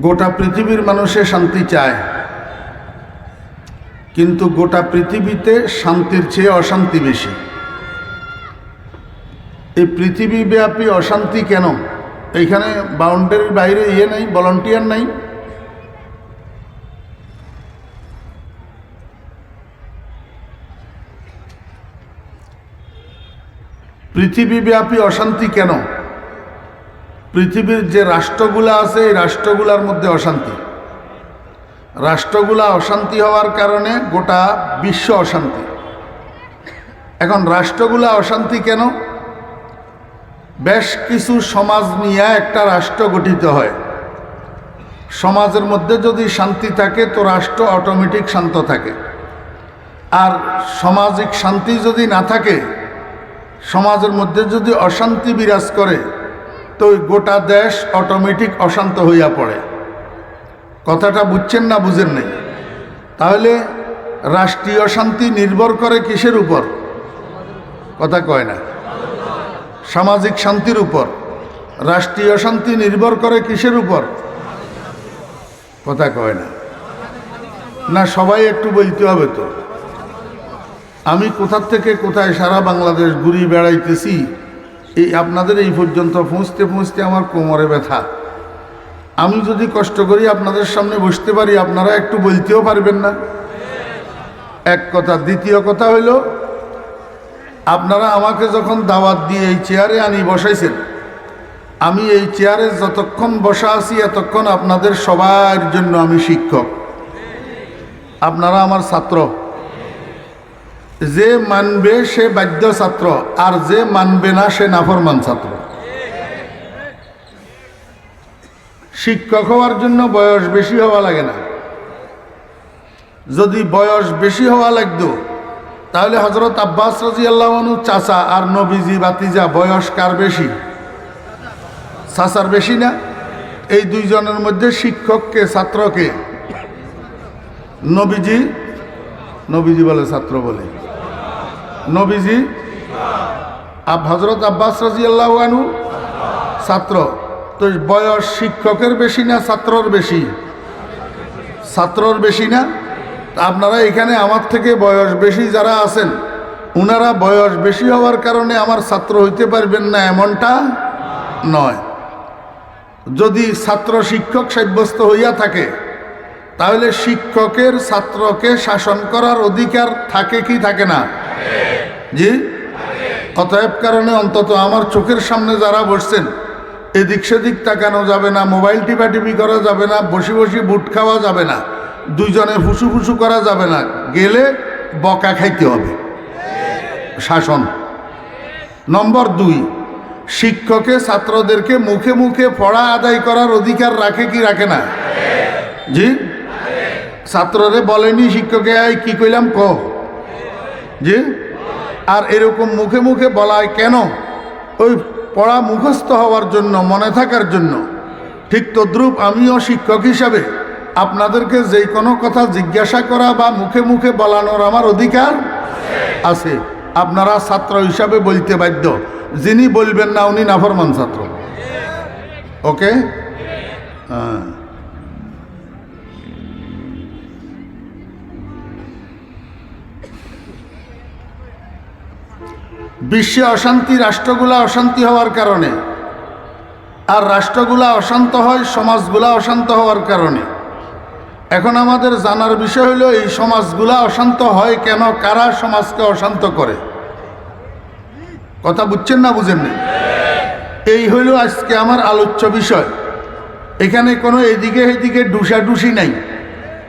গোটা পৃথিবীর মানুষে শান্তি চায়। কিন্তু গোটা পৃথিবীতে শান্তির চেয়ে অশান্তি বেশি। এই পৃথিবীব্যাপী অশান্তি কেন? এইখানে বাউন্ডারির বাইরে ইয়ে নাই ভলান্টিয়ার নাই। পৃথিবীব্যাপী অশান্তি কেন? পৃথিবীর যে রাষ্ট্রগুলো আছে, এই রাষ্ট্রগুলোর মধ্যে অশান্তি। রাষ্ট্রগুলা অশান্তি হওয়ার কারণে গোটা বিশ্ব অশান্তি। এখন রাষ্ট্রগুলা অশান্তি কেন? বেশ কিছু সমাজ নিয়ে একটা রাষ্ট্র গঠিত হয়। সমাজের মধ্যে যদি শান্তি থাকে, তো রাষ্ট্র অটোমেটিক শান্ত থাকে। আর সামাজিক শান্তি যদি না থাকে, সমাজের মধ্যে যদি অশান্তি বিরাজ করে তো গোটা দেশ অটোমেটিক অশান্ত হইয়া পড়ে। কথাটা বুঝছেন না বুঝেন নাই? তাহলে রাষ্ট্রীয় শান্তি নির্ভর করে কিসের উপর? কথা কয় না। সামাজিক শান্তির উপর। রাষ্ট্রীয় শান্তি নির্ভর করে কিসের উপর? কথা কয় না। না, সবাই একটু বলতে হবে তো। আমি কোথার থেকে কোথায় সারা বাংলাদেশ ঘুরি বেড়াইতেছি এই আপনাদের এই পর্যন্ত পৌঁছতে পৌঁছতে আমার কোমরে ব্যথা। আমি যদি কষ্ট করি আপনাদের সামনে বসতে পারি, আপনারা একটু বলতেও পারবেন না। এক কথা, দ্বিতীয় কথা হইল, আপনারা আমাকে যখন দাওয়াত দিয়ে এই চেয়ারে আনি বসাইছেন, আমি এই চেয়ারে যতক্ষণ বসা আছি এতক্ষণ আপনাদের সবার জন্য আমি শিক্ষক। আপনারা আমার ছাত্র। যে মানবে সে বাধ্য ছাত্র, আর যে মানবে না সে নাফরমান ছাত্র। শিক্ষক হওয়ার জন্য বয়স বেশি হওয়া লাগে না। যদি বয়স বেশি হওয়া লাগতো, তাহলে হজরত আব্বাস রাজি আল্লাহনু চাচা আর নবীজি বাতিজা বয়স কার বেশি? চাচার বেশি না? এই দুইজনের মধ্যে শিক্ষককে ছাত্রকে নবীজি নবীজি বলে ছাত্র বলে। নবীজি হজরত আব্বাস রাজি আল্লাহ আনু ছাত্র। তো বয়স শিক্ষকের বেশি না ছাত্রর বেশি? ছাত্রর বেশি না? আপনারা এখানে আমার থেকে বয়স বেশি যারা আছেন ওনারা বয়স বেশি হওয়ার কারণে আমার ছাত্র হইতে পারবেন না এমনটা নয়। যদি ছাত্র শিক্ষক সাব্যস্ত হইয়া থাকে, তাহলে শিক্ষকের ছাত্রকে শাসন করার অধিকার থাকে কি থাকে না? জি? অতএব কারণে অন্তত আমার চোখের সামনে যারা বসছেন, এদিক সেদিক তাকানো যাবে না, মোবাইল টিপাটিপি করা যাবে না, বসে বসে বুট খাওয়া যাবে না, দুইজনে ফুসু ফুসু করা যাবে না, গেলে বকা খাইতে হবে। শাসন। নম্বর দুই, শিক্ষকে ছাত্রদেরকে মুখে মুখে পড়া আদায় করার অধিকার রাখে কি রাখে না? জি? ছাত্ররে বলেনি শিক্ষকে, এই কি কইলাম ক জি? আর এরকম মুখে মুখে বলায় কেন? ওই পড়া মুখস্থ হওয়ার জন্য, মনে থাকার জন্য। ঠিক তদ্রূপ আমিও শিক্ষক হিসাবে আপনাদেরকে যে কোনো কথা জিজ্ঞাসা করা বা মুখে মুখে বলানোর আমার অধিকার আছে। আপনারা ছাত্র হিসাবে বলতে বাধ্য। যিনি বলবেন না, উনি নাফরমান ছাত্র। ওকে? হ্যাঁ। বিশ্বে অশান্তি, রাষ্ট্রগুলা অশান্তি হওয়ার কারণে। আর রাষ্ট্রগুলা অশান্ত হয়, সমাজগুলা অশান্ত হওয়ার কারণে। এখন আমাদের জানার বিষয় হলো, এই সমাজগুলা অশান্ত হয় কেন? কারা সমাজকে অশান্ত করে? কথা বুঝছেন না বুঝেন না এই হইল আজকে আমার আলোচ্য বিষয়। এখানে কোনো এদিকে এদিকে ডুসাডুসি নাই।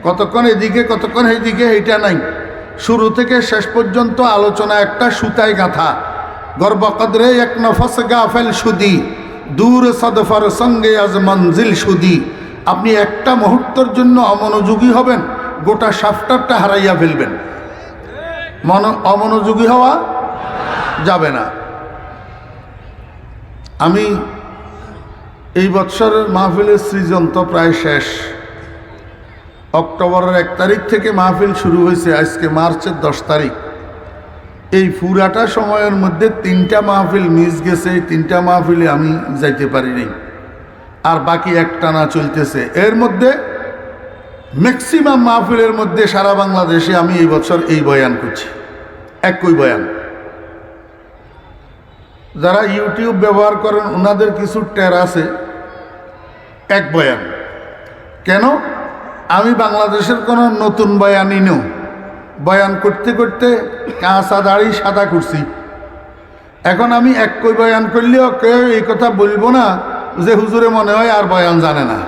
কতক্ষণ এদিকে কতক্ষণ এদিকে এইটা নাই। শুরু থেকে শেষ পর্যন্ত আলোচনা একটা সুতায় গাথা। গর্বকদরে এক নফস গাফেল সুদি, দূর সদফার সঙ্গে আজ মঞ্জিল সুদি। আপনি একটা মুহূর্তের জন্য অমনোযোগী হবেন, গোটা সাফটারটা হারাইয়া ফেলবেন। মন, অমনোযোগী হওয়া যাবে না। আমি এই বৎসরের মাহফিলের সৃজন তো প্রায় শেষ। অক্টোবরের এক তারিখ থেকে মাহফিল শুরু হয়েছে আজকে মার্চের দশ তারিখ। এই পুরাটা সময়ের মধ্যে তিনটা মাহফিল মিস গেছে, এই তিনটা মাহফিলে আমি যাইতে পারিনি আর বাকি একটানা চলতেছে। এর মধ্যে ম্যাক্সিমাম মাহফিলের মধ্যে সারা বাংলাদেশে আমি এই বছর এই বয়ান করছি। একই বয়ান। যারা ইউটিউব ব্যবহার করেন, ওনাদের কিছু টের আছে। এক বয়ান। কেন? আমি বাংলাদেশের কোনো নতুন বয়ানই নেও বয়ান করতে করতে কাঁচা দাড়ি সাদা করছি এখন আমি একই বয়ান করলেও কেউ এই কথা বলব না যে হুজুরে মনে হয় আর বয়ান জানে না।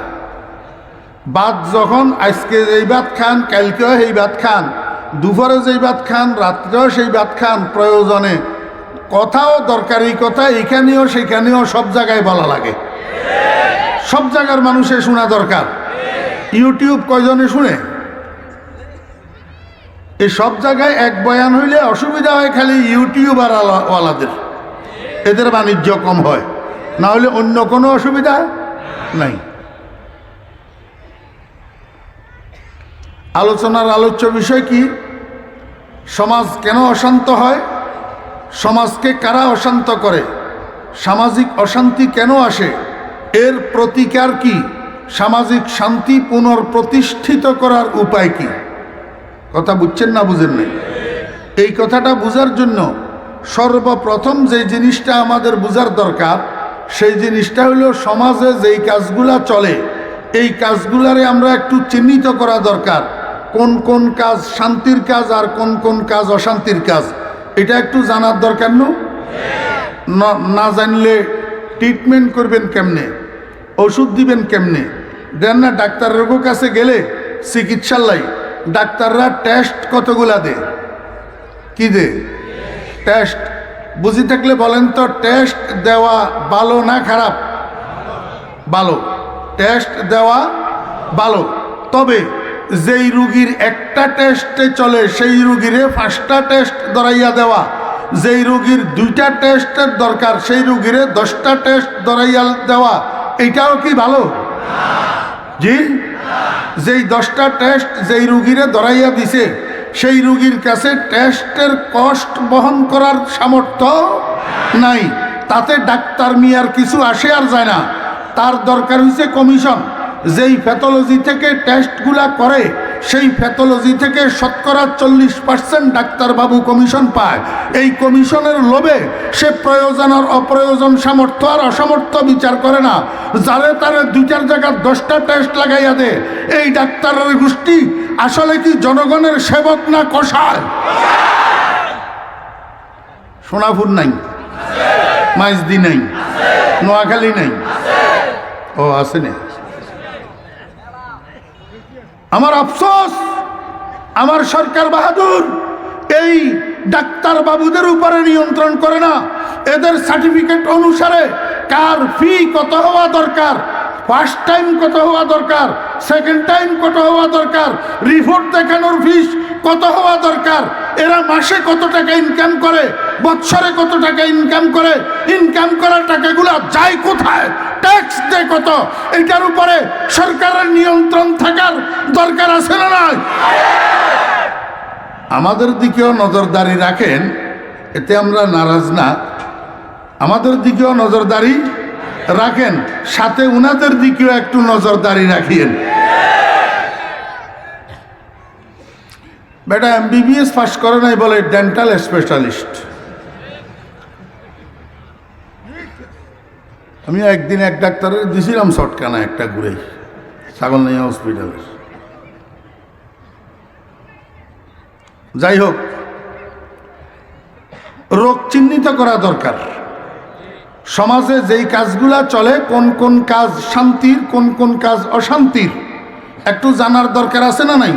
বাদ যখন আজকে যেই ভাত খান, কালকেও এই ভাত খান দুপুরে যেই ভাত খান, রাত্রেও সেই ভাত খান প্রয়োজনে কথাও দরকারি কথা এখানেও সেখানেও সব জায়গায় বলা লাগে। সব জায়গার মানুষের শোনা দরকার। ইউটিউব কয়জনে শুনে? এই সব জায়গায় এক বয়ান হইলে অসুবিধা হয় খালি ইউটিউব আর ওয়ালাদের এদের বাণিজ্য কম হয়। না হলে অন্য কোনো অসুবিধা নাই। আলোচনার আলোচ্য বিষয় কি? সমাজ কেন অশান্ত হয়? সমাজকে কারা অশান্ত করে? সামাজিক অশান্তি কেন আসে? এর প্রতিকার কি? সামাজিক শান্তি পুনর্প্রতিষ্ঠিত করার উপায় কি? কথা বুঝছেন না বুঝেন নাই? এই কথাটা বুঝার জন্য সর্বপ্রথম যে জিনিসটা আমাদের বুঝার দরকার, সেই জিনিসটা হলো সমাজে যেই কাজগুলা চলে, এই কাজগুলারে আমরা একটু চিহ্নিত করা দরকার। কোন কোন কাজ শান্তির কাজ আর কোন কোন কাজ অশান্তির কাজ, এটা একটু জানার দরকার নো? না- না জানলে ট্রিটমেন্ট করবেন কেমনে? ওষুধ দিবেন কেমনে? দেন না ডাক্তার ডাক্তারের কাছে গেলে চিকিৎসালয় ডাক্তাররা টেস্ট কতগুলা দে? কি দে? টেস্ট বুঝি থাকলে বলেন তো টেস্ট দেওয়া ভালো না খারাপ? ভালো। টেস্ট দেওয়া ভালো। তবে যেই রুগীর একটা টেস্টে চলে, সেই রুগীরে পাঁচটা টেস্ট ধরাইয়া দেওয়া। যেই রুগীর দুইটা টেস্টের দরকার, সেই রুগীরে দশটা টেস্ট ধরাইয়া দেওয়া। এইটাও কি ভালো? জি? যেই দশটা টেস্ট যেই রুগীরে ধরাইয়া দিছে, সেই রুগীর কাছে টেস্টের কষ্ট বহন করার সামর্থ্য নাই। তাতে ডাক্তার মিয়ার কিছু আসে আর যায় না। তার দরকার হয়েছে কমিশন যেই প্যাথোলজি থেকে টেস্টগুলা করে সেই প্যাথোলজি থেকে শতকরা চল্লিশ পার্সেন্ট ডাক্তারবাবু কমিশন পায়। এই কমিশনের লোভে সে প্রয়োজন আর অপ্রয়োজন সামর্থ্য আর অসামর্থ্য বিচার করে না। যারে তারে দুই চার জায়গার দশটা টেস্ট লাগাইয়া দে, এই ডাক্তারের গোষ্ঠী আসলে কি জনগণের সেবক না কষায়? সোনাপুর নাই, মাইজদি নাই, নোয়াখালী নাই। ও, আছে না? আমার আফসোস, আমার সরকার বাহাদুর এই ডাক্তার বাবুদের উপরে নিয়ন্ত্রণ করে না। এদের সার্টিফিকেট অনুসারে কার ফি কত হওয়া দরকার ফার্স্ট টাইম কত হওয়া দরকার সেকেন্ড টাইম কত হওয়া দরকার রিপোর্ট দেখানোর ফিস কত হওয়া দরকার, এরা মাসে কত টাকা ইনকাম করে বৎসরে কত টাকা ইনকাম করে? ইনকাম করার টাকাগুলো যায় কোথায়? ট্যাক্স দেয় কত? এটার উপরে সরকারের নিয়ন্ত্রণ থাকার দরকার আছে না আমাদের দিকেও নজরদারি রাখেন, এতে আমরা নারাজ না। আমাদের দিকেও নজরদারি রাখেন, সাথে উনাদের দিকেও একটু নজরদারি রাখিয়েন। বেটা এমবিবিএস পাস করে নাই বলে ডেন্টাল স্পেশালিস্ট আমি একদিন এক ডাক্তারের দিছিলাম শটকানা একটা ঘুরে, ছাগলনাইয়া হসপিটালের যাই হোক, রোগ চিহ্নিত করা দরকার। সমাজে যেই কাজগুলা চলে, কোন কোন কাজ শান্তির, কোন কোন কাজ অশান্তির, একটু জানার দরকার আছে না নাই?